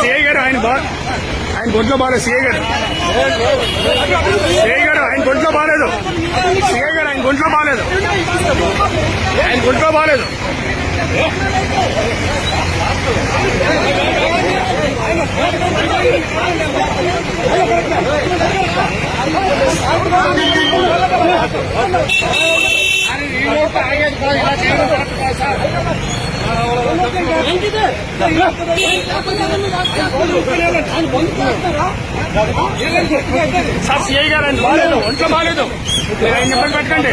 CI గారు ఆయన బా ఆయన గొంట్లో బాగాలేదు సిఐ గారు. సిఐ గారు ఆయన గొంట్లో బాగాలేదు. సిఐ గారు ఆయన గొంట్లో బాగాలేదు. ఆయన గొంట్లో బాగాలేదు. సార్ సిఐ గారు ఆయన బాగాలేదు ఒంట్లో బాగాలేదు. మీరు ఆయన ఇబ్బంది పెట్టకండి.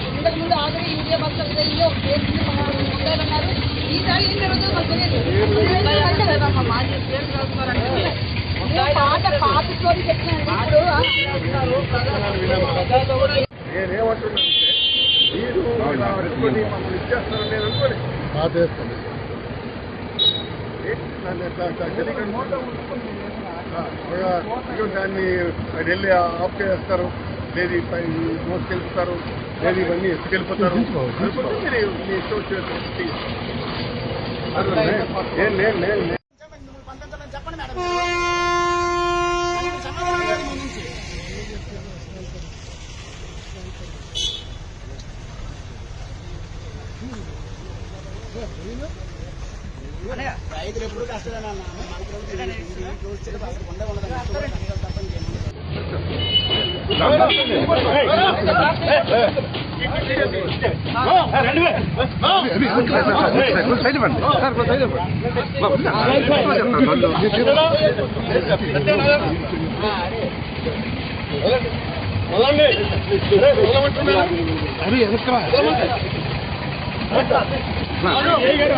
ఆల్రెడీ ఇల్లు ఒక కేసు ఉండాలన్నారు ఈసారి ఏం జరుగుతుందో మాకు తెలియదు మాజీ పేరు రాస్తున్నారంటే పాత పాత స్టోరీ నేనేమంటున్నానంటే మీరు మమ్మల్ని ఇచ్చేస్తారని నేను దాన్ని వెళ్ళి ఆఫ్ చేస్తారు. లేదు మోసుకెళ్ళిపోతారు లేదు ఇవన్నీ ఎత్తుకెళ్ళిపోతారు. మీరు మీ ఇష్టం నేను నేను నేను నేను రైతులు ఎప్పుడు కష్టమేనన్నా మనకు చూస్తే అసలు ఉండే ఉండదు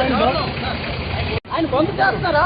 తప్ప ఆయన బంద్ చేస్తున్నారా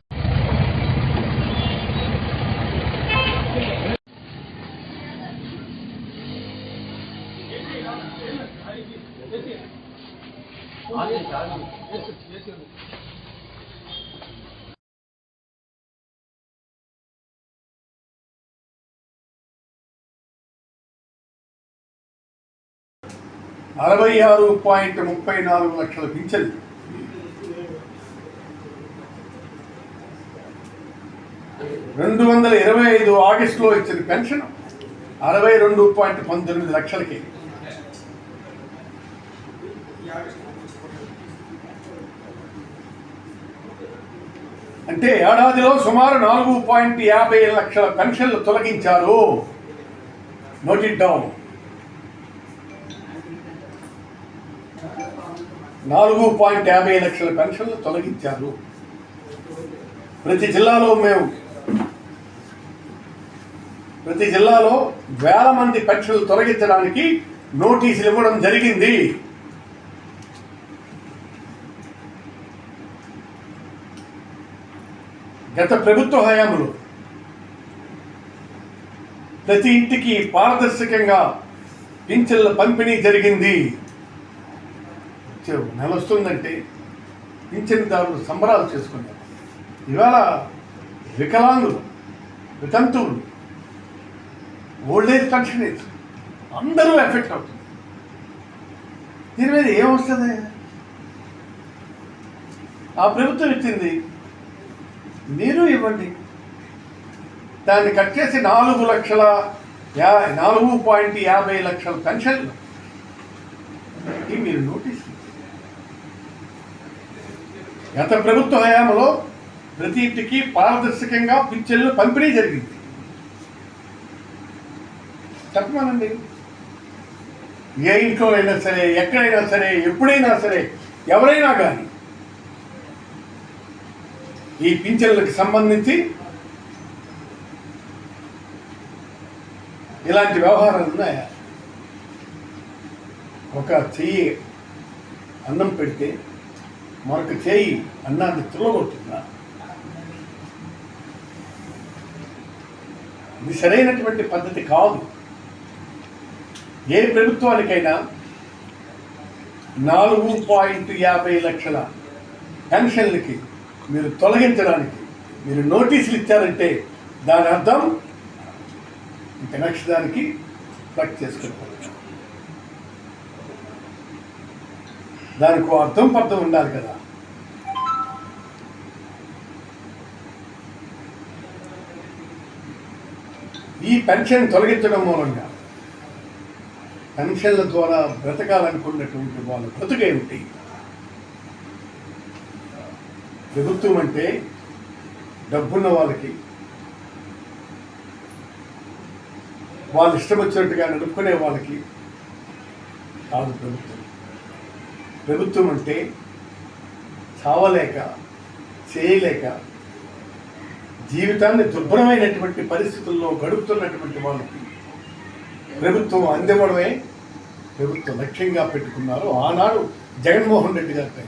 అరవై ఆరు పాయింట్ ముప్పై నాలుగు లక్షల పింఛన్. రెండు వందల ఇరవై ఐదు ఆగస్టులో ఇచ్చిన పెన్షన్ అరవై రెండు పాయింట్ పంతొమ్మిది లక్షలకి. అంటే ఏడాదిలో సుమారు నాలుగు పాయింట్ యాభై లక్షల పెన్షన్లు తొలగించారు. Note it down. నాలుగు పాయింట్ యాభై లక్షల పెన్షన్లు తొలగించారు. ప్రతి జిల్లాలో మేము ప్రతి జిల్లాలో వేల మంది పెన్షన్లు తొలగించడానికి నోటీసులు ఇవ్వడం జరిగింది. గత ప్రభుత్వ హయాంలో ప్రతి ఇంటికి పారదర్శకంగా పింఛన్ల పంపిణీ జరిగింది. చెవు నెల వస్తుందంటే పింఛన్దారులు సంబరాలు చేసుకున్నారు. ఇవాళ వికలాంగులు వితంతువులు ఓల్డేజ్ పెన్షనర్స్ అందరూ ఎఫెక్ట్ అవుతుంది దీని మీద ఏమొస్తుంది ఆ ప్రభుత్వం ఇచ్చింది మీరు ఇవ్వండి. దాన్ని కట్ చేసి నాలుగు లక్షల యా నాలుగు పాయింట్ యాభై లక్షల పెన్షన్లు. ఇది మీరు నోటీస్. గత ప్రభుత్వ హయాంలో ప్రతి ఇంటికి పారదర్శకంగా పింఛన్లు పంపిణీ జరిగింది. చెప్పమానండి. ఏ ఇంట్లో అయినా సరే ఎక్కడైనా సరే ఎప్పుడైనా సరే ఎవరైనా కానీ ఈ పింఛన్లకు సంబంధించి ఇలాంటి వ్యవహారాలు ఉన్నాయా? ఒక చెయ్యి అన్నం పెడితే మరొక చేయి అన్నాన్ని తుల్లగొట్టిందా? ఇది సరైనటువంటి పద్ధతి కాదు. ఏ ప్రభుత్వానికైనా నాలుగు పాయింట్ యాభై లక్షల పెన్షన్లకి మీరు తొలగించడానికి మీరు నోటీసులు ఇచ్చారంటే దాని అర్థం ఇంక నెక్స్ట్ దానికి ఫ్లక్ దానికి అర్థం పర్థం ఉండాలి కదా. ఈ పెన్షన్ తొలగించడం మూలంగా పెన్షన్ల ద్వారా బ్రతకాలనుకున్నటువంటి వాళ్ళ బ్రతుకేమిటి ప్రభుత్వం అంటే డబ్బున్న వాళ్ళకి వాళ్ళు ఇష్టం వచ్చినట్టుగా నడుపుకునే వాళ్ళకి కాదు ప్రభుత్వం. ప్రభుత్వం అంటే చావలేక చేయలేక జీవితాన్ని దుర్భరమైనటువంటి పరిస్థితుల్లో గడుపుతున్నటువంటి వాళ్ళకి ప్రభుత్వం అందివ్వడమే ప్రభుత్వం లక్ష్యంగా పెట్టుకున్నారు. ఆనాడు జగన్మోహన్ రెడ్డి గారి పైన.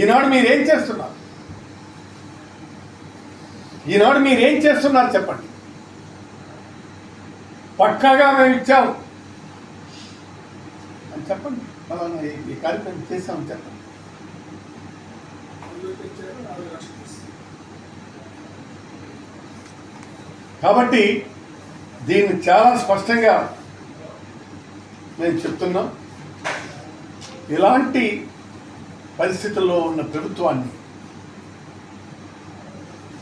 ఈనాడు మీరేం చేస్తున్నారు? ఈనాడు మీరేం చేస్తున్నారు చెప్పండి? పక్కాగా మేము ఇచ్చాము. అని చెప్పండి. ఫలానా ఈ- కార్యక్రమం చేశామని చెప్పండి. కాబట్టి దీన్ని చాలా స్పష్టంగా నేను చెప్తున్నాం. ఇలాంటి పరిస్థితుల్లో ఉన్న ప్రభుత్వాన్ని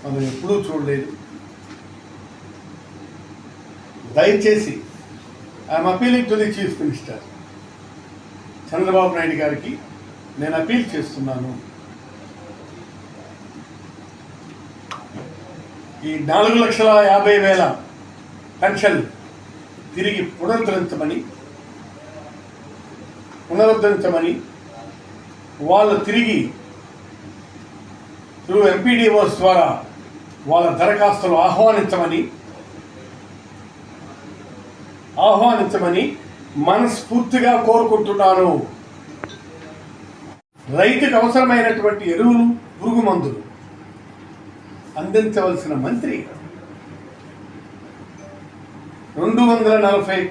మనం ఎప్పుడూ చూడలేదు. దయచేసి I'm appealing to the chief minister Chandrababu Naidu గారికి నేను అపీల్ చేస్తున్నాను. ఈ నాలుగు లక్షల యాభై వేల పెన్షన్ తిరిగి పునరుద్ధరించమని పునరుద్ధరించమని వాళ్ళు తిరిగి త్రూ ఎంపీడీఓస్ ద్వారా వాళ్ళ దరఖాస్తులు ఆహ్వానించమని ఆహ్వానించమని మనస్ఫూర్తిగా కోరుకుంటున్నాను. రైతుకు అవసరమైనటువంటి ఎరువులు పురుగు మందులు అందించవలసిన మంత్రి. రెండు వందల నలభై